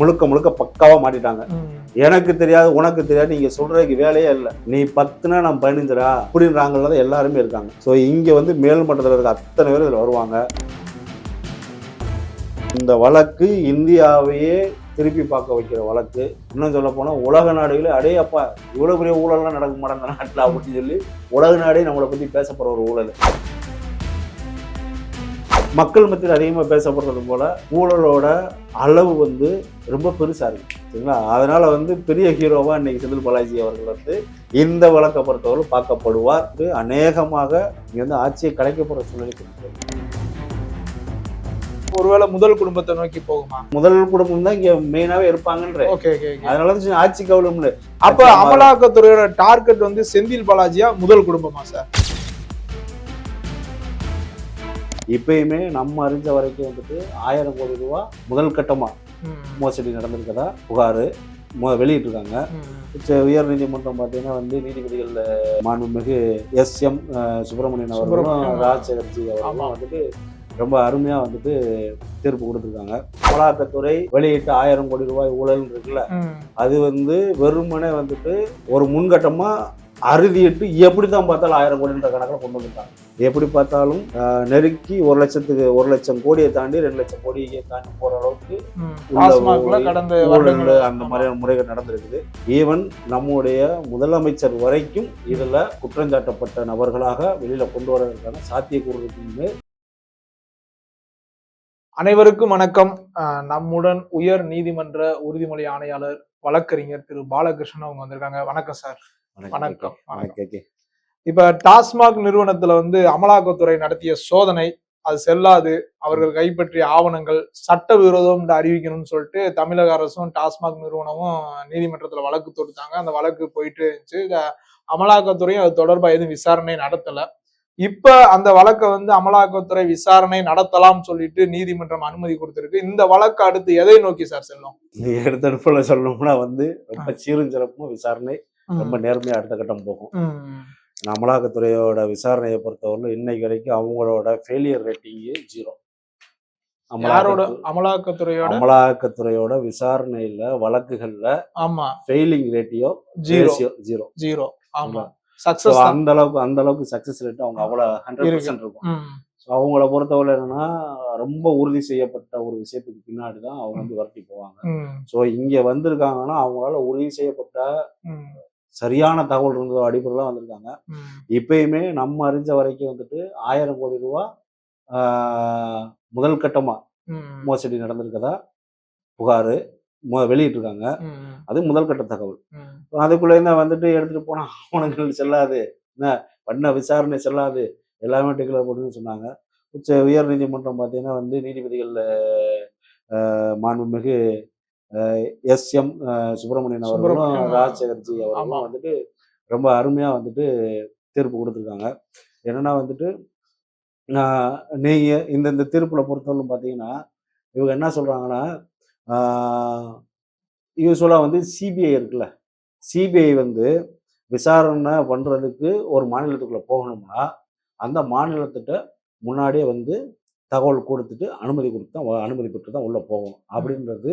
முழுக்க முழுக்க பக்காவா மாட்டிட்டாங்க. எனக்கு தெரியாது உனக்கு தெரியாது நீங்க சொல்றதுக்கு வேலையே இல்லை. நீ பத்துனா நான் பதினஞ்சுடா அப்படின்றாங்கல்ல தான் எல்லாருமே இருக்காங்க. ஸோ இங்க வந்து மேல் மட்டத்தில் இருக்க அத்தனை பேர் இதில் வருவாங்க. இந்த வழக்கு இந்தியாவையே திருப்பி பார்க்க வைக்கிற வழக்கு. இன்னும் சொல்ல போனா உலக நாடுகளே அடே அப்பா இவ்வளவு பெரிய ஊழல்லாம் நடக்க மாட்டேன் இந்த நாட்டில் அப்படின்னு சொல்லி உலக நாடே நம்மளை பத்தி பேசப்படுற ஒரு ஊழல். மக்கள் மத்தியில் அதிகமாக பேசப்படுறது போல ஊழலோட அளவு வந்து ரொம்ப பெருசா இருக்கு. சரிங்களா? அதனால வந்து பெரிய ஹீரோவா இன்னைக்கு செந்தில் பாலாஜி அவர்கள் வந்து இந்த வழக்கை பொறுத்தவரை பார்க்கப்படுவார். அநேகமாக இங்க வந்து ஆட்சியை கலைக்கப்படுற சூழ்நிலை ஒருவேளை முதல் குடும்பத்தை நோக்கி போகுமா? முதல் குடும்பம் தான் இங்க மெயினாவே இருப்பாங்கன்ற. அதனால தான் ஆட்சி கவலம்ல அப்ப அமலாக்கத்துறையோட டார்கெட் வந்து செந்தில் பாலாஜியா முதல் குடும்பமா சார் இப்பயுமே நம்ம அறிஞ்ச வரைக்கும் வந்துட்டு ஆயிரம் கோடி ரூபா முதல் கட்டமா மோசடி நடந்திருக்கதா புகார் வெளியிட்டிருக்காங்க. உயர் நீதிமன்றம் பார்த்தீங்கன்னா வந்து நீதிபதிகள் மாண்புமிகு எஸ் எம் சுப்பிரமணியன் அவர்களும். ராஜசேகர்ஜி. அவர்களும் வந்துட்டு ரொம்ப அருமையா வந்துட்டு தீர்ப்பு கொடுத்துருக்காங்க. அமலாக்கத்துறை வெளியிட்ட ஆயிரம் கோடி ரூபாய் ஊழல் இருக்குல்ல அது வந்து வெறுமனே வந்துட்டு ஒரு முன்கட்டமா அறுதிட்டு எப்படி தான் பார்த்தாலும் ஆயிரம் கோடின்ற கணக்கில் கொண்டு வந்துட்டாங்க. எப்படி பார்த்தாலும் நெருக்கி ஒரு லட்சத்துக்கு ஒரு லட்சம் கோடியை தாண்டி ரெண்டு லட்சம் கோடியை தாண்டி போற அளவுக்கு கடந்த அந்த மாதிரியான முறைகள் நடந்திருக்குது. ஈவன் நம்முடைய முதலமைச்சர் வரைக்கும் இதுல குற்றஞ்சாட்டப்பட்ட நபர்களாக வெளியில கொண்டு வரதற்கான சாத்தியக்கூறு இருக்குன்னு அனைவருக்கும் வணக்கம். நம்முடன் உயர் நீதிமன்ற உறுதிமொழி ஆணையாளர் வழக்கறிஞர் திரு பாலகிருஷ்ணன் அவங்க வந்திருக்காங்க. வணக்கம் சார். வணக்கம் வணக்கம் இப்ப டாஸ்மாக் நிறுவனத்துல வந்து அமலாக்கத்துறை நடத்திய சோதனை அது செல்லாது அவர்கள் கைப்பற்றிய ஆவணங்கள் சட்டவிரோதம் என்று அறிவிக்கணும்னு சொல்லிட்டு தமிழக அரசும் டாஸ்மாக் நிறுவனமும் நீதிமன்றத்துல வழக்கு தொடுத்தாங்க. அந்த வழக்கு போயிட்டு இருந்துச்சு. அமலாக்கத்துறையும் அது தொடர்பா எதுவும் விசாரணை நடத்தல. இப்ப அந்த வழக்கை வந்து அமலாக்கத்துறை விசாரணை நடத்தலாம் சொல்லிட்டு நீதிமன்றம் அனுமதி கொடுத்திருக்கு. இந்த வழக்கு அடுத்து எதை நோக்கி சார் செல்லும்? எடுத்தடுப்புல சொல்லணும்னா வந்து ரொம்ப சீரும் சிறப்பும் விசாரணை ரொம்ப நேர்மையா அடுத்த கட்டம் போகும். அமலாக்கத்துறையோட விசாரணையை பொறுத்தவரை இன்னைக்கு வரைக்கும் அவங்களோட ஃபெயிலியர் ரேட்டிங்கு ஜீரோ யாரோட அமலாக்கத்துறையோட? அமலாக்கத்துறையோட விசாரணையில வழக்குகள்ல ஆமா. Failing ratio zero zero zero ஆமா. சக்சஸ் அந்த அளவுக்கு அந்த அளவுக்கு சக்சஸ் ரேட் அவங்க அவ்வளவு ஹண்ட்ரட். பர்சன்ட் இருக்கும். அவங்கள பொறுத்தவரை என்னன்னா ரொம்ப உறுதி செய்யப்பட்ட ஒரு விஷயத்துக்கு பின்னாடி தான் அவங்க வந்து வரட்டி போவாங்க. ஸோ இங்க வந்திருக்காங்கன்னா அவங்களால உறுதி செய்யப்பட்ட சரியான தகவல் இருந்ததோ அடிப்படையில் வந்திருக்காங்க. இப்பயுமே நம்ம அறிஞ்ச வரைக்கும் வந்துட்டு ஆயிரம் கோடி ரூபா முதல் கட்டமா மோசடி நடந்திருக்கதா புகார் வெளியிட்டிருக்காங்க. அது முதல் கட்ட தகவல். அதுக்குள்ளே இருந்தா வந்துட்டு எடுத்துட்டு போனா ஆவணங்கள் செல்லாது. என்ன பண்ண விசாரணை செல்லாது. எல்லாமே டிக்ளேர் பண்ணுன்னு சொன்னாங்க. உச்ச உயர் நீதிமன்றம் பார்த்தீங்கன்னா வந்து நீதிபதிகள் மாண்புமிகு எஸ் எம் சுப்பிரமணியன் அவர்களும். ராஜசேகர்ஜி. அவர்களும் வந்துட்டு ரொம்ப அருமையா வந்துட்டு தீர்ப்பு கொடுத்துருக்காங்க என்னன்னா வந்துட்டு ஆஹ், நீங்க இந்த இந்த தீர்ப்புல பொறுத்தவரை பார்த்தீங்கன்னா இவங்க என்ன சொல்றாங்கன்னா யூஸ்வலாக வந்து சிபிஐ இருக்குல்ல சிபிஐ வந்து விசாரணை பண்ணுறதுக்கு ஒரு மாநிலத்துக்குள்ளே போகணும்னா அந்த மாநிலத்திட்ட முன்னாடியே வந்து தகவல் கொடுத்துட்டு அனுமதி கொடுத்து தான் அனுமதி பெற்று தான் உள்ளே போகணும். அப்படின்றது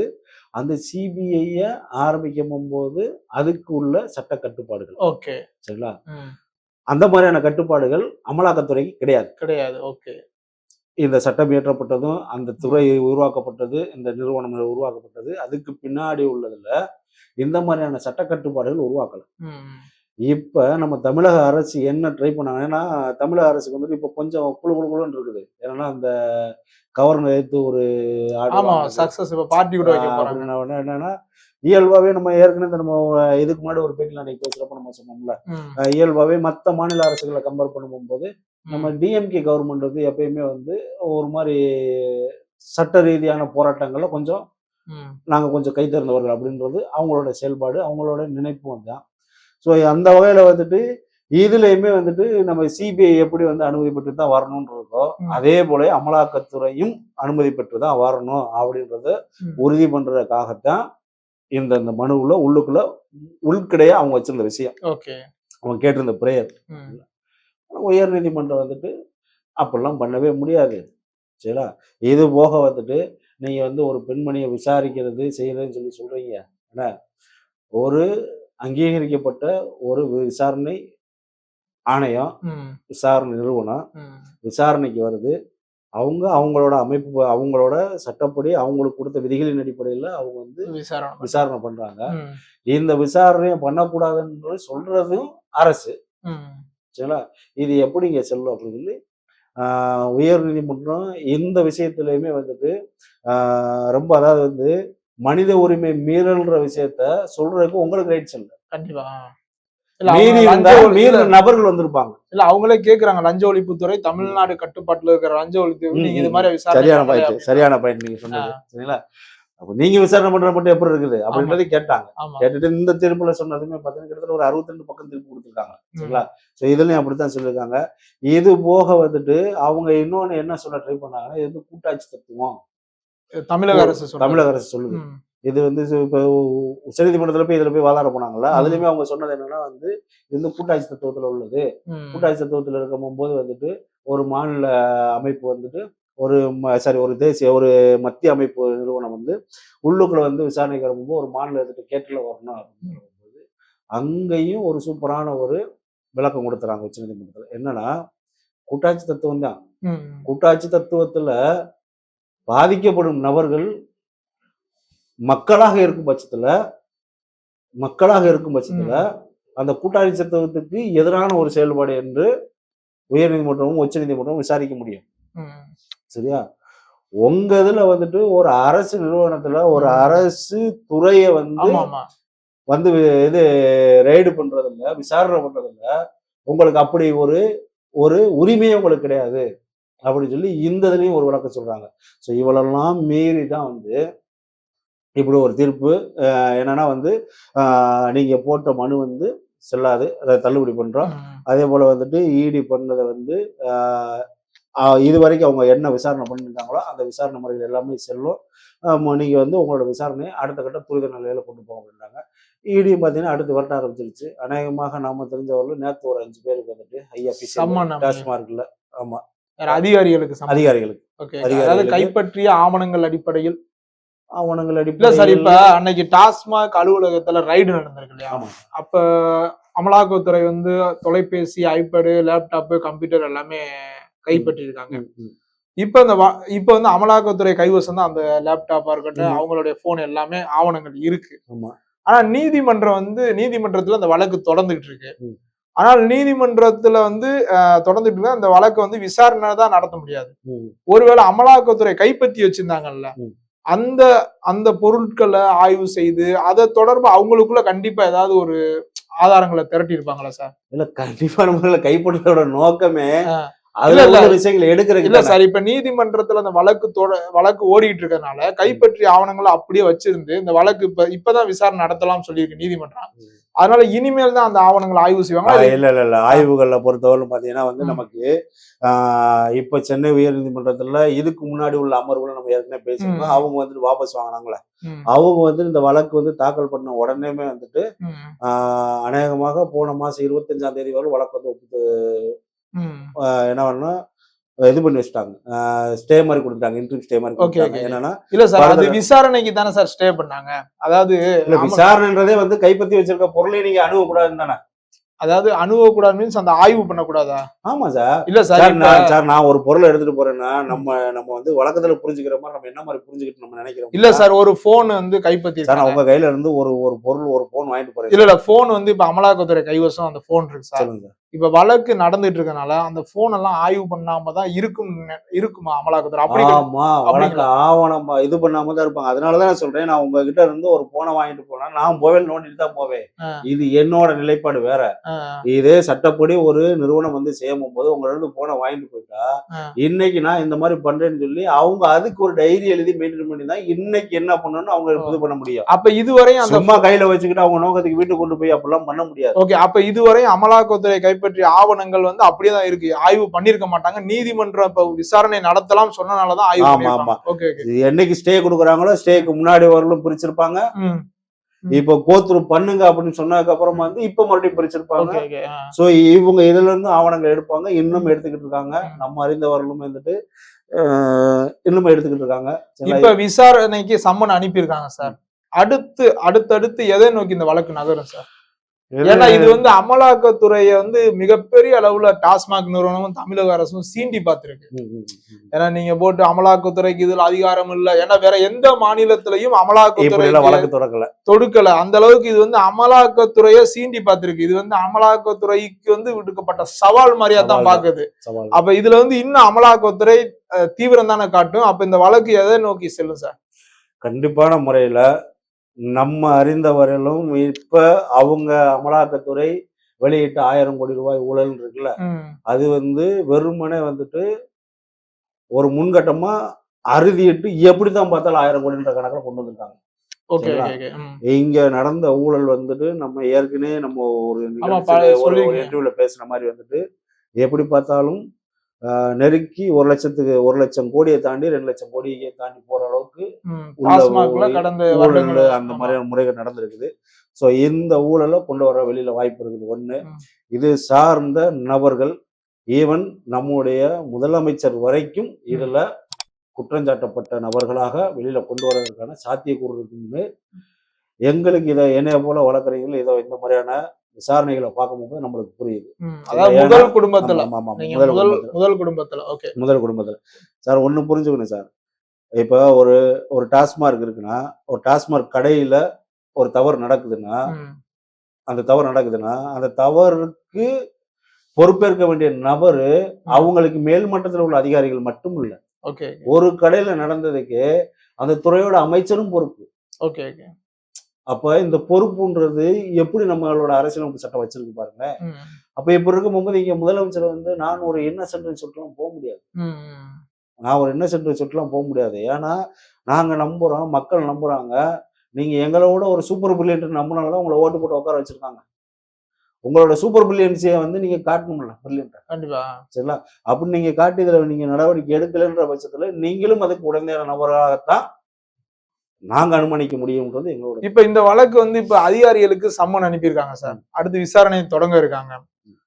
அந்த சிபிஐயை ஆரம்பிக்கும் போது அதுக்கு உள்ள சட்ட கட்டுப்பாடுகள். ஓகே. சரிங்களா? அந்த மாதிரியான கட்டுப்பாடுகள் அமலாக்கத்துறைக்கு கிடையாது. கிடையாது. ஓகே. இந்த சட்டம் இயற்றப்பட்டதும் அந்த துறை உருவாக்கப்பட்டது இந்த நிறுவனம் உருவாக்கப்பட்டது அதுக்கு பின்னாடி உள்ளதுல இந்த மாதிரியான சட்ட கட்டுப்பாடுகள் உருவாக்கல. இப்ப நம்ம தமிழக அரசு என்ன ட்ரை பண்ணாங்க? ஏன்னா தமிழக அரசுக்கு வந்துட்டு இப்ப கொஞ்சம் குழு குழு குழுன்னு இருக்குது. ஏன்னா அந்த கவர்னர் எடுத்து ஒரு. சக்சஸ் இப்ப பார்ட்டி கூட என்னன்னா இயல்பாவே நம்ம ஏற்கனவே நம்ம இதுக்கு முன்னாடி ஒரு பேட்டில் அன்னைக்கு பேசுறப்ப நம்ம சொன்னோம்ல. இயல்பாவே மற்ற மாநில அரசுகளை கம்பேர் பண்ணும்போது நம்ம டிஎம்கே கவர்மெண்ட் வந்து எப்பயுமே வந்து ஒரு மாதிரி சட்ட ரீதியான போராட்டங்கள்ல கொஞ்சம் நாங்கள் கொஞ்சம் கை திறந்தவர்கள் அப்படின்றது அவங்களோட செயல்பாடு அவங்களோட நினைப்பு தான் ஸோ அந்த வகையில் வந்துட்டு இதுலேயுமே வந்துட்டு நம்ம சிபிஐ எப்படி வந்து அனுமதி பெற்று தான் ம். அதே போல அமலாக்கத்துறையும் அனுமதி பெற்று தான் வரணும் அப்படின்றத. உறுதி பண்றதுக்காகத்தான் இந்த இந்த மனுவுல உள்ளுக்குள்ள உள்கிடையா அவங்க வச்சிருந்த விஷயம். அவங்க கேட்டிருந்த பிரேயர் உயர் நீதிமன்றம் வந்துட்டு அப்படிலாம் பண்ணவே முடியாது. சரிங்களா இது போக வந்துட்டு நீங்க வந்து ஒரு பெண்மணியை விசாரிக்கிறது செய்யறதுன்னு சொல்லி சொல்றீங்க. என்ன? ஒரு அங்கீகரிக்கப்பட்ட ஒரு விசாரணை ஆணையம் விசாரணை நிறுவனம் விசாரணைக்கு வருது. அவங்க அவங்களோட அமைப்பு அவங்களோட சட்டப்படி அவங்களுக்கு கொடுத்த விதிகளின் அடிப்படையில் அவங்க வந்து விசாரணை விசாரணை பண்றாங்க. இந்த விசாரணையை பண்ணக்கூடாதுன்னு சொல்றதும் அரசு. சரிங்களா? இது எப்படிங்க செல்லும் அப்படின்னு சொல்லி உயர் நீதிமன்றம் இந்த விஷயத்துலையுமே வந்துட்டு ரொம்ப அதாவது வந்து மனித உரிமை மீறல்ன்ற விஷயத்த சொல்றதுக்கு உங்களுக்கு ரைட்ஸ் இல்லை. கண்டிப்பா. நபர்கள் வந்திருப்பாங்க. இல்ல அவங்களே கேக்குறாங்க லஞ்ச ஒழிப்புத்துறை தமிழ்நாடு கட்டுப்பாட்டுல இருக்கிற லஞ்ச ஒழிப்பு நீங்க இது. மாதிரி சரியான பாயிண்ட் சரியான பாயிண்ட் நீங்க சொன்னது. சரிங்களா? அப்ப நீங்க விசாரணை பண்ற மட்டும் எப்படி இருக்குது? அப்படின்றதை கேட்டாங்க. கேட்டுட்டு இந்த தீர்ப்புல சொன்னதுமே பார்த்தீங்கன்னா கிட்டத்தட்ட ஒரு அறுபத்தி பக்கம் தீர்ப்பு கொடுத்துருக்காங்க. சரிங்களா? ஸோ இதுலயும் அப்படித்தான் சொல்லியிருக்காங்க. இது போக வந்துட்டு அவங்க இன்னொன்னு என்ன சொல்ல ட்ரை பண்ணாங்கன்னா இது வந்து கூட்டாட்சி தத்துவம். தமிழக அரசு. தமிழக அரசு சொல்லுது. இது வந்து இப்போ உச்சநீதிமன்றத்துல போய் இதுல போய் வாதாட போனாங்கல்ல ம். அதுலயுமே அவங்க சொன்னது என்னன்னா வந்து இது வந்து கூட்டாட்சி தத்துவத்துல உள்ளது. கூட்டாட்சி தத்துவத்துல இருக்கும் போது வந்துட்டு ஒரு மாநில அமைப்பு வந்துட்டு ஒரு சாரி ஒரு தேசிய ஒரு மத்திய அமைப்பு நிறுவனம் வந்து உள்ளுக்குள்ள வந்து விசாரணைக்கு வரும்போது ஒரு மாநிலத்துக்கு கேட்டுல வரணும் அப்படின்னு அங்கேயும் ஒரு சூப்பரான ஒரு விளக்கம் கொடுத்துறாங்க உச்சநீதிமன்றத்தில். என்னன்னா கூட்டாட்சி தத்துவம் தான் கூட்டாட்சி தத்துவத்துல பாதிக்கப்படும் நபர்கள் மக்களாக இருக்கும் பட்சத்துல மக்களாக இருக்கும் பட்சத்துல அந்த கூட்டாளி தத்துவத்துக்கு எதிரான ஒரு செயல்பாடு என்று உயர்நீதிமன்றமும் உச்சநீதிமன்றமும் விசாரிக்க முடியும். சரியா? உங்க இதுல வந்துட்டு ஒரு அரசு நிறுவனத்துல ஒரு. அரசு துறையை வந்து வந்து இது ரைடு பண்றதில்ல விசாரணை பண்றதில்ல உங்களுக்கு அப்படி ஒரு ஒரு உரிமையே உங்களுக்கு கிடையாது. அப்படின்னு சொல்லி இந்த இதுலயும் ஒரு விளக்கம் சொல்றாங்க. ஸோ இவளெல்லாம் மீறி தான் வந்து இப்படி ஒரு தீர்ப்பு என்னன்னா வந்து அஹ், நீங்க போட்ட மனு வந்து செல்லாது அதை தள்ளுபடி பண்றோம். ம், அதே போல வந்துட்டு இடி பண்ணதை வந்து இது வரைக்கும் அவங்க என்ன விசாரணை பண்ணியிருந்தாங்களோ அந்த விசாரணை முறைகள் எல்லாமே செல்லும். ஆமா, நீங்க வந்து உங்களோட விசாரணையை அடுத்த கட்ட துரித நிலையில கொண்டு போக அப்படின்றாங்க இடியும் பார்த்தீங்கன்னா அடுத்து வரட்ட ஆரம்பிச்சிருச்சு. அநேகமாக நாம தெரிஞ்சவர்கள் நேற்று ஒரு அஞ்சு பேருக்கு வந்துட்டு ஐயா சம்மன் டாஸ்மார்க்ல ஆமா. வேற அதிகாரிகளுக்கு. அதிகாரிகளுக்கு ஓகே. அதாவது கைப்பற்றிய ஆவணங்கள் அடிப்படையில் ஆவணங்கள் இல்ல சார் இப்ப அடிப்படையில் அன்னைக்கு டாஸ்மாக் அலுவலகத்துல ரைடு நடந்திருக்கு இல்லையா அப்ப அமலாக்கத்துறை வந்து தொலைபேசி ஐபேடு லேப்டாப்பு கம்ப்யூட்டர் எல்லாமே ம். இப்ப இந்த இப்ப வந்து அமலாக்கத்துறை கைவசம் தான் அந்த லேப்டாப்பா இருக்கட்டும். அவங்களுடைய போன் எல்லாமே ஆவணங்கள் இருக்கு ஆனா நீதிமன்றம் வந்து நீதிமன்றத்துல அந்த வழக்கு தொடர்ந்துகிட்டு இருக்கு. ஆனால் நீதிமன்றத்துல வந்து தொடர்ந்துட்டு இருக்கு அந்த வழக்கு வந்து விசாரணை தான் நடத்த முடியாது. ஒருவேளை அமலாக்கத்துறை கைப்பற்றி வச்சிருந்தாங்கல்ல. அந்த அந்த பொருட்களை ஆய்வு செய்து அதை தொடர்பு அவங்களுக்குள்ள கண்டிப்பா ஏதாவது ஒரு ஆதாரங்களை திரட்டி இருப்பாங்களா சார்? இல்ல கண்டிப்பா நம்மள கைப்பற்றதோட நோக்கமே விஷயங்களை எடுக்கிறதுக்கு இல்ல. சார் இப்ப நீதிமன்றத்துல அந்த வழக்கு வழக்கு ஓடிட்டு இருக்கறனால கைப்பற்றிய ஆவணங்களை அப்படியே வச்சிருந்து இந்த வழக்கு இப்ப இப்பதான் விசாரணை நடத்தலாம்னு சொல்லியிருக்கு நீதிமன்றம். அதனால இனிமேல் தான் அந்த ஆவணங்களை ஆய்வு செய்வாங்க இல்ல இல்ல இல்ல. ஆய்வுகள்ல பொறுத்தவரை பாத்தீங்கன்னா வந்து. நமக்கு இப்ப சென்னை உயர்நீதிமன்றத்துல இதுக்கு முன்னாடி உள்ள அமர்வுல நம்ம ஏற்கனவே பேசியிருக்கோம். ம். அவங்க வந்துட்டு வாபஸ் வாங்கினாங்களே. அவங்க வந்து இந்த வழக்கு வந்து தாக்கல் பண்ண உடனேமே வந்துட்டு அநேகமாக போன மாசம் இருபத்தஞ்சாம் தேதி வரை வழக்கு வந்து ஒப்புத்து என்ன பண்ணா இது பண்ணி வச்சுட்டாங்க. ஸ்டே மாதிரி கொடுத்துட்டாங்க. இன்ட்ரீம் ஸ்டே மாதிரி கொடுத்தாங்க okay. என்னன்னா இல்ல சார் அது விசாரணைக்கு தானே சார் ஸ்டே பண்ணாங்க. அதாவது இல்ல விசாரணைன்றதே வந்து கைப்பற்றி வச்சிருக்க பொருளை நீங்க அணுக கூடாதுன்னு தானே. அதாவது அணுகக்கூடாது மீன்ஸ் அந்த ஆய்வு பண்ணக்கூடாதா? ஆமா சார் இல்ல சார் நான் சார் நான் ஒரு பொருளை எடுத்துட்டு போறேன்னா நம்ம நம்ம வந்து வழக்கத்துல புரிஞ்சுக்கிற மாதிரி நம்ம என்ன மாதிரி புரிஞ்சுக்கிட்டு நம்ம நினைக்கிறோம்? இல்ல சார் ஒரு போன் வந்து கைப்பற்றி சார் உங்க கையில இருந்து ஒரு ஒரு பொருள் ஒரு போன் வாங்கிட்டு போறேன் இல்ல இல்ல போன் வந்து இப்ப அமலாக்கத்துறை கைவசம் அந்த போன் இருக்கு சார் இப்ப வழக்கு நடந்துட்டு இருக்கனால அந்த போன் எல்லாம் ஆய்வு பண்ணாம தான் இருக்கும் இருக்குமா அமலாக்கத்துறை? அப்படி. ஆமா வழக்கு? ஆவணம் இது பண்ணாம தான் இருப்பாங்க. அதனாலதான் நான் சொல்றேன். நான் உங்ககிட்ட இருந்து ஒரு போனை வாங்கிட்டு போனா நான் மொபைல் நோண்டிட்டு தான் போவேன். இது என்னோட நிலைப்பாடு வேற. இதே சட்டப்படி ஒரு நிறுவனம் வந்து செய்யும் போது உங்க இருந்து போனை வாங்கிட்டு போயிட்டா. இன்னைக்கு நான் இந்த மாதிரி பண்றேன்னு சொல்லி அவங்க அதுக்கு ஒரு டைரி எழுதி மெயின்டைன் பண்ணி தான் இன்னைக்கு என்ன பண்ணணும்னு அவங்க இது பண்ண முடியும். அப்ப இதுவரையும் அந்த சும்மா கையில வச்சுக்கிட்டு அவங்க நோக்கத்துக்கு வீட்டுக்கு கொண்டு போய் அப்படிலாம் பண்ண முடியாது. ஓகே அப்ப இதுவரையும் அமலாக்கத்துறை கைப்பற்றிய ஆவணங்கள் வந்து அப்படியே தான் இருக்கு. ஆய்வு பண்ணிருக்க மாட்டாங்க. நீதிமன்றம் இப்ப விசாரணை நடத்தலாம் சொன்னனாலதான் ஆய்வு ஆமா, ஓகே இது என்னைக்கு ஸ்டே கொடுக்குறாங்களோ ஸ்டேக்கு முன்னாடி வரலும் பிரிச்சிருப்பாங்க. இப்போ கோத்ரூ பண்ணுங்க அப்படின்னு சொன்னதுக்கு அப்புறமா வந்து இப்ப மறுபடியும் பிரிச்சிருப்பாங்க. சோ இவங்க இதுல இருந்து ஆவணங்கள் எடுப்பாங்க. இன்னும் எடுத்துக்கிட்டு இருக்காங்க. நம்ம அறிந்தவர்களும் வந்துட்டு அஹ், இன்னும் எடுத்துக்கிட்டு இருக்காங்க? இப்ப விசாரணைக்கு சம்மன் அனுப்பியிருக்காங்க சார். அடுத்து அடுத்தடுத்து எதை நோக்கி இந்த வழக்கு நகரும் சார்? ஏன்னா இது வந்து அமலாக்கத்துறையை வந்து மிகப்பெரிய அளவுல டாஸ்மாக் நிறுவனமும் தமிழக அரசும் சீண்டி பார்த்திருக்கு. ஏன்னா நீங்க போட்டு அமலாக்கத்துறைக்கு இதுல அதிகாரம் இல்ல. ஏன்னா வேற எந்த மாநிலத்திலையும் அமலாக்கத்துறை வழக்கு தொடக்கல. தொடுக்கல. அந்த அளவுக்கு இது வந்து அமலாக்கத்துறைய சீண்டி பார்த்திருக்கு. இது வந்து அமலாக்கத்துறைக்கு வந்து விடுக்கப்பட்ட சவால் மாதிரியா தான். பாக்குது. அப்ப இதுல வந்து இன்னும் அமலாக்கத்துறை தீவிரம் தானே காட்டும். அப்ப இந்த வழக்கு எதை நோக்கி செல்லும் சார்? கண்டிப்பான முறையில நம்ம அறிந்த வரையிலும் இப்ப அவங்க அமலாக்கத்துறை வெளியிட்ட ஆயிரம் கோடி ரூபாய் ஊழல் இருக்குல்ல. அது வந்து வெறுமனே வந்துட்டு ஒரு முன்கட்டமா அறுதிட்டு எப்படித்தான் பார்த்தாலும் ஆயிரம் கோடின்ற கணக்குல கொண்டு வந்திருக்காங்க. இங்க நடந்த ஊழல் வந்துட்டு நம்ம ஏற்கனவே நம்ம ஒரு ஒரு. இன்டர்வியூல பேசுன மாதிரி வந்துட்டு எப்படி பார்த்தாலும் நெருக்கி ஒரு லட்சத்துக்கு ஒரு லட்சம் கோடியை தாண்டி ரெண்டு லட்சம் கோடியை தாண்டி போற அளவுக்கு ஊழல், அந்த. மாதிரியான முறைகள் நடந்திருக்குது. ஸோ இந்த ஊழலை கொண்டு வர வெளியில வாய்ப்பு இருக்குது. ஒண்ணு ம். இது சார்ந்த நபர்கள் ஈவன் நம்முடைய முதலமைச்சர் வரைக்கும் இதுல குற்றஞ்சாட்டப்பட்ட நபர்களாக வெளியில கொண்டு வரதற்கான சாத்தியக்கூறு இருக்குன்னு எங்களுக்கு இதை என்னைய போல வழக்கறிஞர்கள் இதை இந்த மாதிரியான விசாரணைகளை பார்க்கும்போது நம்மளுக்கு புரியுது. அதாவது முதல் குடும்பத்துல. முதல் முதல் குடும்பத்துல. ஓகே. முதல் குடும்பத்துல. சார் ஒண்ணு புரிஞ்சுக்கணும் சார். இப்போ ஒரு ஒரு டாஸ்மார்க் இருக்குன்னா ஒரு டாஸ்மார்க் கடையில ஒரு தவறு நடக்குதுன்னா அந்த தவறு நடக்குதுன்னா அந்த தவறுக்கு பொறுப்பேற்க வேண்டிய நபரு அவங்களுக்கு மேல் மட்டத்தில் உள்ள அதிகாரிகள் மட்டும் இல்ல. ஓகே. ஒரு கடையில நடந்ததுக்கு அந்த துறையோட அமைச்சரும் பொறுப்பு. Okay okay. அப்ப இந்த பொறுப்புன்றது எப்படி நம்மளோட அரசியலமைப்பு சட்டம் வச்சிருக்கு பாருங்க ம். அப்ப இப்ப இருக்கும்போது இங்க முதலமைச்சர் வந்து நான் ஒரு இன்னசென்ட்னு சொல்லிட்டுலாம் போக முடியாது. நான் ஒரு இன்னசென்ட் சொல்லிட்டுலாம் போக முடியாது. ஏன்னா நாங்க நம்புறோம் மக்கள் நம்புறாங்க. நீங்க எங்களோட ஒரு சூப்பர் பிரில்லியன்ட் நம்பினால உங்களை ஓட்டு போட்டு உட்கார வச்சிருக்காங்க. உங்களோட சூப்பர் பிரில்லியன்ஸியை வந்து நீங்க காட்டணும்ல பிரில்லியன்ட் கண்டிப்பா. சரிங்களா? அப்படி நீங்க காட்டி இதுல நீங்க நடவடிக்கை எடுக்கலைன்ற பட்சத்துல நீங்களும் அதுக்கு உடனடியான நபராகத்தான் நாங்க அனுமானிக்க முடியும்ன்றது எங்களோட இப்ப இந்த வழக்கு வந்து இப்ப அதிகாரிகளுக்கு சம்மன் அனுப்பியிருக்காங்க சார். அடுத்து விசாரணை தொடங்க இருக்காங்க.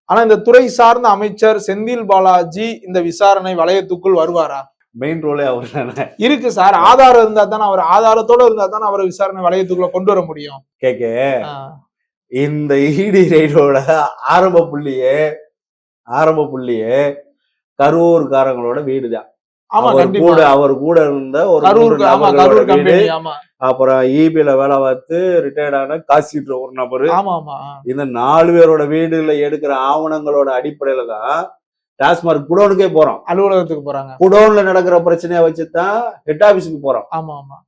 ஆனா இந்த துறை சார்ந்த அமைச்சர் செந்தில் பாலாஜி இந்த விசாரணை வளையத்துக்குள் வருவாரா? மெயின் ரோலே அவர் இருக்கு சார். ஆதாரம் இருந்தா தானே அவர் ஆதாரத்தோட இருந்தா தானே அவரை விசாரணை வளையத்துக்குள்ள கொண்டு வர முடியும். கேக்க. இந்த இடி ரைடோட ஆரம்ப புள்ளியே ஆரம்ப புள்ளியே கரூர்காரங்களோட வீடுதான். அவர் கூட அவர் கூட இருந்த ஒரு அப்புறம் ஈபில வேலை பார்த்து ரிட்டையர்ட் ஆன காசின்ற ஒரு நபரு. இந்த நாலு பேரோட வீடுல எடுக்கிற ஆவணங்களோட அடிப்படையில தான் டாஸ்மார்க் குடோனுக்கே போறோம். அலுவலகத்துக்கு போறாங்க. குடோன்ல நடக்கிற பிரச்சனையை வச்சுதான் ஹெட் ஆபீஸுக்கு போறோம். ஆமா ஆமா.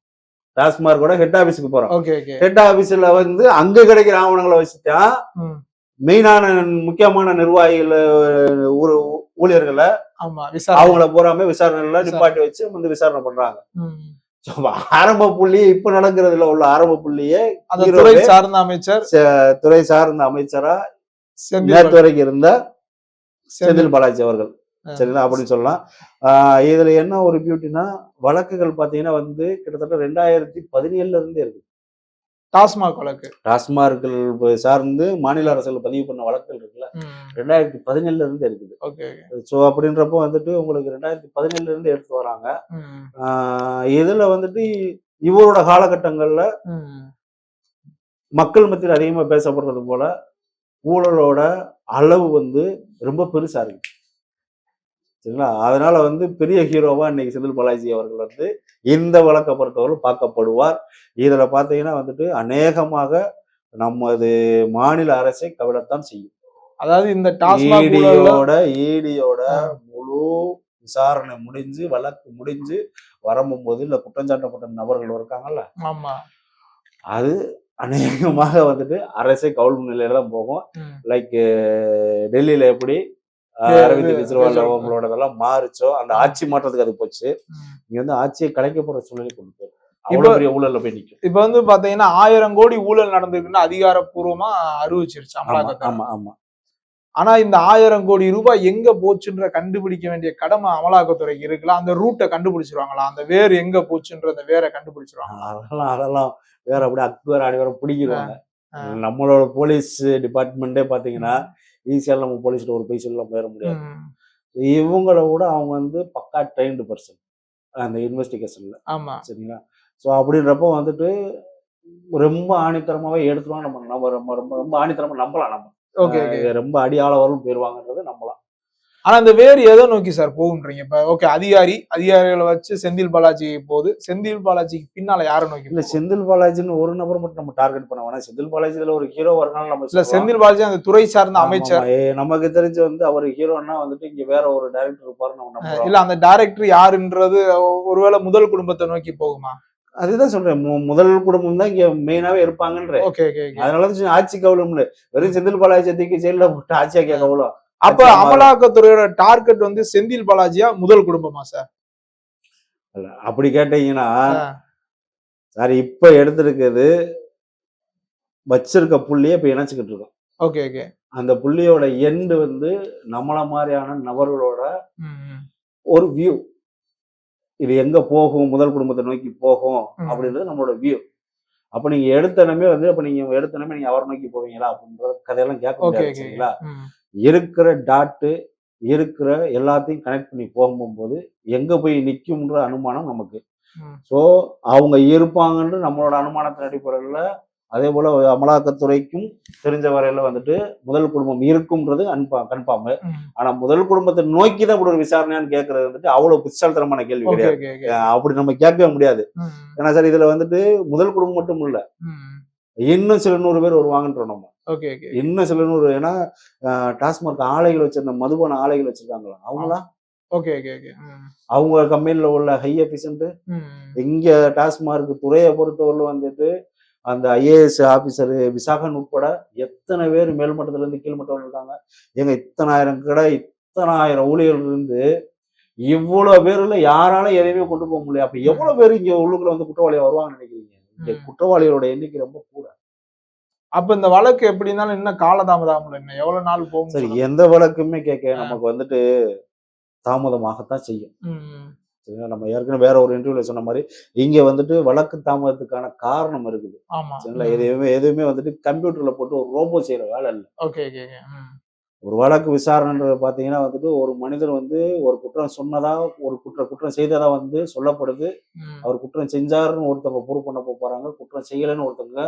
டாஸ்மார்க்கோட ஹெட் ஆபீஸுக்கு போறோம். ஹெட் ஆபீஸ்ல வந்து அங்க கிடைக்கிற ஆவணங்களை வச்சுதான். மெயினான முக்கியமான நிர்வாகிகள் ஊழியர்களை ஆமா அவங்கள பூராமே விசாரணைல விசாரணை. நிப்பாட்டி வச்சு வந்து விசாரணை பண்றாங்க. ஆரம்ப புள்ளி இப்ப நடக்கிறதுல உள்ள ஆரம்ப புள்ளியே துறை சார்ந்த அமைச்சர் துறை சார்ந்த அமைச்சரா நேற்று வரைக்கும் இருந்த செந்தில் பாலாஜி அவர்கள். சரிங்களா? அப்படின்னு சொல்லலாம். ஆஹ் இதுல என்ன ஒரு பியூட்டினா வழக்குகள் பாத்தீங்கன்னா வந்து கிட்டத்தட்ட ரெண்டாயிரத்தி பதினேழுல இருந்தே இருக்கு. டாஸ்மாக் வழக்கு. டாஸ்மார்க்கள் சார்ந்து மாநில அரசுகள் பதிவு பண்ண வழக்குகள் இருக்குல்ல. ரெண்டாயிரத்தி பதினேழுல இருந்து இருக்குது. ஸோ அப்படின்றப்போ வந்துட்டு உங்களுக்கு ரெண்டாயிரத்தி பதினேழுல இருந்து எடுத்து வராங்க. இதுல வந்துட்டு இவரோட காலகட்டங்கள்ல. மக்கள் மத்தியில் அதிகமா பேசப்படுறது போல ஊழலோட அளவு வந்து ரொம்ப பெருசா இருக்கு. சரிங்களா? அதனால வந்து பெரிய ஹீரோவா இன்னைக்கு செந்தில் பாலாஜி அவர்கள் வந்து இந்த வழக்கை பொறுத்தவரை பார்க்கப்படுவார். இதுல பாத்தீங்கன்னா வந்துட்டு அநேகமாக நமது மாநில அரசை கவிழத்தான் செய்யும். அதாவது இந்த ஈடியோட ஈடியோட. முழு விசாரணை முடிஞ்சு வழக்கு முடிஞ்சு வரும்போது இல்ல குற்றஞ்சாட்டப்பட்ட நபர்கள் இருக்காங்கல்ல? ஆமா. அது அநேகமாக வந்துட்டு அரசே கவுல் நிலையில தான் போகும். லைக் டெல்லியில எப்படி அரவிந்த் கெஜ்ரிவால். அவங்களோட இதெல்லாம் மாறுச்சோ அந்த ஆட்சி மாற்றத்துக்கு அது போச்சு. இங்க வந்து ஆட்சியை கலைக்க போற சூழ்நிலை கொண்டு போயிடும் ஊழல்ல போய் இப்ப வந்து பாத்தீங்கன்னா ஆயிரம் கோடி ஊழல் நடந்திருக்குன்னு அதிகாரப்பூர்வமா அறிவிச்சிருச்சு ஆமா அமலாக்கத்துறை ஆமா ஆமா. ஆனா இந்த ஆயிரம் கோடி ரூபாய் எங்க போச்சுன்ற கண்டுபிடிக்க வேண்டிய கடமை அமலாக்கத்துறைக்கு இருக்குல்ல அந்த ரூட்டை கண்டுபிடிச்சிருவாங்களா? அந்த வேர் எங்க போச்சுன்ற அந்த வேரை கண்டுபிடிச்சிருவாங்க அதெல்லாம் அதெல்லாம் வேற அப்படியே அக்பர் வேற பிடிக்கிறாங்க. நம்மளோட போலீஸ் டிபார்ட்மெண்ட்டே பாத்தீங்கன்னா ஈஸியா நம்ம போலீஸ்ல ஒரு பைசல்லாம் போயிட முடியாது. இவங்கள விட அவங்க வந்து பக்கா ட்ரெயின்டு பர்சன் அந்த இன்வெஸ்டிகேஷன்ல ஆமா. சரிங்களா? ஸோ அப்படின்றப்போ வந்துட்டு ரொம்ப ஆணித்தரமாவே எடுத்துருவாங்க நம்ம நம்ம ரொம்ப ரொம்ப ரொம்ப ஆணித்தரமா நம்பலாம் நம்ம. ஓகே ரொம்ப அடியாள வரும் போயிருவாங்கன்றது நம்பலாம். ஆனா இந்த வேர் எதை நோக்கி சார் போகுன்றீங்க. இப்ப ஓகே அதிகாரி அதிகாரிகளை வச்சு செந்தில் பாலாஜி போகுது. செந்தில் பாலாஜிக்கு பின்னால யாரை நோக்கி இல்ல? செந்தில் பாலாஜின்னு ஒரு நபர் மட்டும் நம்ம டார்கெட் பண்ண வேணாம். செந்தில் பாலாஜி இதுல ஒரு ஹீரோ வரனால நம்ம இல்ல. செந்தில் பாலாஜி அந்த துறை சார்ந்த அமைச்சர். நமக்கு தெரிஞ்சு வந்து அவர் ஹீரோன்னா வந்துட்டு இங்க வேற ஒரு டைரக்டர் இருப்பாரு நம்ம இல்ல அந்த டைரக்டர் யாருன்றது ஒருவேளை முதல் குடும்பத்தை நோக்கி போகுமா? அதுதான் சொல்றேன். முதல் குடும்பம் தான் இங்க மெயினாவே இருப்பாங்கன்ற சொன்னேன், ஆட்சி கவலம்னு. வெறும் செந்தில் பாலாஜி தூக்கி ஜெயில போட்டு ஆட்சியாக்கிய கவலம் அப்ப. அமலாக்கத்துறையோட டார்கெட் வந்து செந்தில் பாலாஜியா முதல் குடும்பமா சார் அப்படி கேட்டீங்கன்னா. சார் இப்ப எடுத்திருக்கிறது வச்சிருக்க புள்ளிய இப்ப இணைச்சுக்கிட்டு இருக்கோம் ஓகே ஓகே அந்த புள்ளியோட எண்டு வந்து நம்மள மாதிரியான நபர்களோட. ஒரு வியூ இது எங்க போகும் முதல் குடும்பத்தை நோக்கி போகும். அப்படின்றது நம்மளோட வியூ அப்ப நீங்க எடுத்தனமே வந்து அப்ப நீங்க எடுத்தனமே நீங்க அவரை நோக்கி போவீங்களா அப்படின்ற கதையெல்லாம் கேட்க ஓகே இருக்கிற டாட்டு இருக்கிற எல்லாத்தையும் கனெக்ட் பண்ணி போகும்போது எங்க போய் நிக்கும்ன்ற அனுமானம் நமக்கு. ஸோ அவங்க இருப்பாங்கன்ற நம்மளோட அனுமானத்தின் அடிப்படையில் அதே போல அமலாக்கத்துறைக்கும் தெரிஞ்ச வரையில வந்துட்டு முதல் குடும்பம் இருக்கும்ன்றது அன்பா கன்ஃபார்ம். ஆனா முதல் குடும்பத்தை நோக்கி தான் இப்படி ஒரு விசாரணையான்னு கேட்கறது வந்துட்டு அவ்வளவு புத்தாலத்தனமான கேள்வி கிடையாது. அப்படி நம்ம கேட்கவே முடியாது. ஏன்னா சார் இதுல வந்துட்டு முதல் குடும்பம் மட்டும் இல்ல. இன்னும் சில நூறு பேர் வருவாங்கன்றோம் நம்ம. ஓகே ஓகே இன்னும் சில நூறு ஏன்னா அஹ், டாஸ்மாக் ஆலைகள் வச்சிருந்த மதுபான ஆலைகள் வச்சிருக்காங்களா? அவங்களா? Okay okay okay. அவங்க கம்பெனில உள்ள ஹை எஃபிஷியன்ட். இங்க டாஸ்மார்க் துறையை பொறுத்தவரையில வந்துட்டு அந்த ஐஏஎஸ் ஆபீசர் விசாகன் உட்பட எத்தனை பேர் மேல்மட்டத்துல இருந்து கீழ்மட்டம் இருக்காங்க எங்க இத்தனாயிரம் கடை இத்தனாயிரம் ஊழியர்கள் இருந்து இவ்வளவு பேர்ல யாரால எதையுமே கொண்டு போக முடியல. அப்ப எவ்வளவு பேர் இங்க உள்ளுக்குள்ள வந்து குற்றவாளியா வருவாங்கன்னு நினைக்கிறீங்க? ம். குற்றவாளிகளோட எண்ணிக்கை ரொம்ப கூட அப்ப இந்த வழக்கு எப்படி இருந்தாலும் இன்னும் காலதாமதம் இன்னும் எவ்வளவு நாள் போகும் சரி. எந்த வழக்குமே கேட்க நமக்கு வந்துட்டு தாமதமாகத்தான் செய்யும்? நம்ம ஏற்கனவே வேற ஒரு இன்டர்வியூல சொன்ன மாதிரி இங்க வந்துட்டு வழக்கு தாமதத்துக்கான காரணம் இருக்குது. சரிங்களா? எதுவுமே எதுவுமே வந்துட்டு கம்ப்யூட்டர்ல போட்டு ஒரு ரோபோ செய்யற வேலை இல்லை. ஒரு வழக்கு விசாரணைன்றது பாத்தீங்கன்னா வந்துட்டு ஒரு மனிதர் வந்து ஒரு குற்றம் சொன்னதா ஒரு குற்ற குற்றம் செய்ததா வந்து சொல்லப்படுது. அவர் குற்றம் செஞ்சாருன்னு ஒருத்தவங்க ப்ரூவ் பண்ண போறாங்க குற்றம் செய்யலைன்னு ஒருத்தவங்க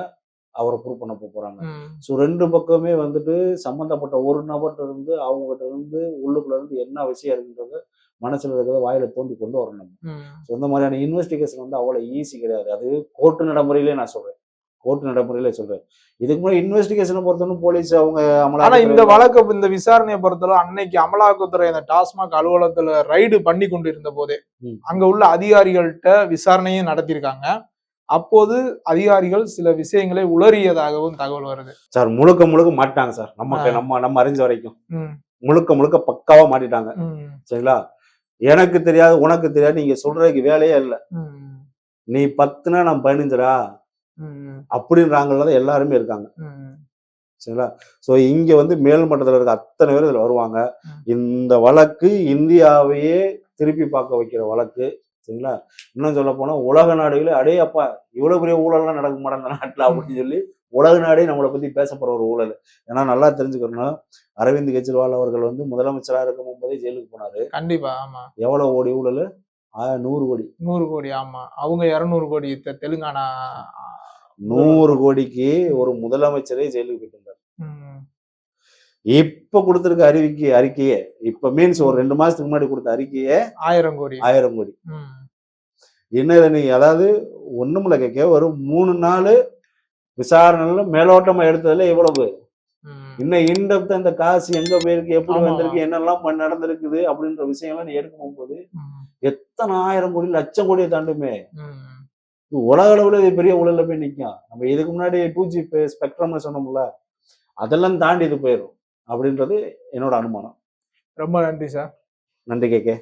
அவரை ப்ரூவ் பண்ண போறாங்க. ஸோ ரெண்டு பக்கமே வந்துட்டு சம்மந்தப்பட்ட ஒரு நபர்கிட்ட இருந்து அவங்ககிட்ட இருந்து உள்ளுக்குள்ள இருந்து என்ன விஷயம் இருக்குன்றது மனசுல இருக்கிறத வாயில தோண்டி கொண்டு வரணும். ஸோ இந்த மாதிரியான இன்வெஸ்டிகேஷன் வந்து அவ்வளோ ஈஸி கிடையாது அது கோர்ட்டு நடைமுறையிலே நான் சொல்றேன் கோர்ட்டு நடைமுறையிலே சொல்றேன் இதுக்கு முன்னாடி இன்வெஸ்டிகேஷனை பொறுத்தவரை போலீஸ் அவங்க ஆனா இந்த வழக்கு இந்த விசாரணையை பொறுத்தளவு அன்னைக்கு அமலாக்கத்துறை அந்த டாஸ்மாக் அலுவலகத்துல ரைடு பண்ணி கொண்டு இருந்த போதே. அங்க உள்ள அதிகாரிகள்கிட்ட விசாரணையும் நடத்தியிருக்காங்க அப்போது அதிகாரிகள் சில விஷயங்களை உளறியதாகவும் தகவல் வருது சார் முழுக்க முழுக்க மாட்டாங்க சார் ஆ. நம்ம நம்ம அறிஞ்ச வரைக்கும். முழுக்க முழுக்க பக்காவா மாட்டிட்டாங்க. சரிங்களா எனக்கு தெரியாது உனக்கு தெரியாது நீங்க சொல்றதுக்கு வேலையே இல்லை. நீ பத்துனா நான் பதினஞ்சுடா. அப்படின்றாங்கல்ல எல்லாருமே இருக்காங்க. சரிங்களா ஸோ இங்க வந்து மேல் மட்டத்தில் இருக்க அத்தனை பேர் இதுல வருவாங்க. இந்த வழக்கு இந்தியாவையே திருப்பி பார்க்க வைக்கிற வழக்கு சரிங்களா? இன்னும் சொல்ல போனா உலக நாடுகளே அடே அப்பா இவ்வளவு பெரிய ஊழல்லாம் நடக்க மாட்டேன் நாட்டுல அப்படின்னு சொல்லி உலக நாடே நம்மளை பத்தி பேசப்படுற ஒரு ஊழல். ஏன்னா நல்லா தெரிஞ்சுக்கணும். அரவிந்த் கெஜ்ரிவால் அவர்கள் வந்து முதலமைச்சரா இருக்கும் போதே ஜெயிலுக்கு போனாரு. கண்டிப்பா ஆமா. எவ்வளவு கோடி ஊழல்? நூறு கோடி. நூறு கோடி ஆமா. அவங்க இருநூறு கோடி தெலுங்கானா நூறு கோடிக்கு ஒரு முதலமைச்சரே ஜெயிலுக்கு போயிட்டு. இப்ப கொடுத்திருக்க அறிவிக்கை அறிக்கையே இப்ப மீன்ஸ் ஒரு ரெண்டு மாசத்துக்கு முன்னாடி கொடுத்த அறிக்கையே ஆயிரம் கோடி ஆயிரம் கோடி. என்ன இதை நீங்க அதாவது ஒண்ணுமில்ல கேட்க ஒரு மூணு நாள் விசாரணைல மேலோட்டமா எடுத்ததுல இவ்வளவு. இன்னும் இன்டெப்த் அந்த காசு எங்க போயிருக்கு எப்படி. வந்திருக்கு என்னெல்லாம் நடந்திருக்குது அப்படின்ற விஷயம்லாம் நீ எடுக்கும் போகும்போது. எத்தனை ஆயிரம் கோடி லட்சம் கோடியை தாண்டுமே உலக அளவுல இது பெரிய ஊழல்ல போய் நிற்கும் நம்ம இதுக்கு முன்னாடி டூ ஜி ஸ்பெக்ட்ரம்னு சொன்னோம்ல அதெல்லாம் தாண்டி இது போயிடும் அப்படின்றது என்னோட அனுமானம். ரொம்ப நன்றி சார். நன்றி கேக்கே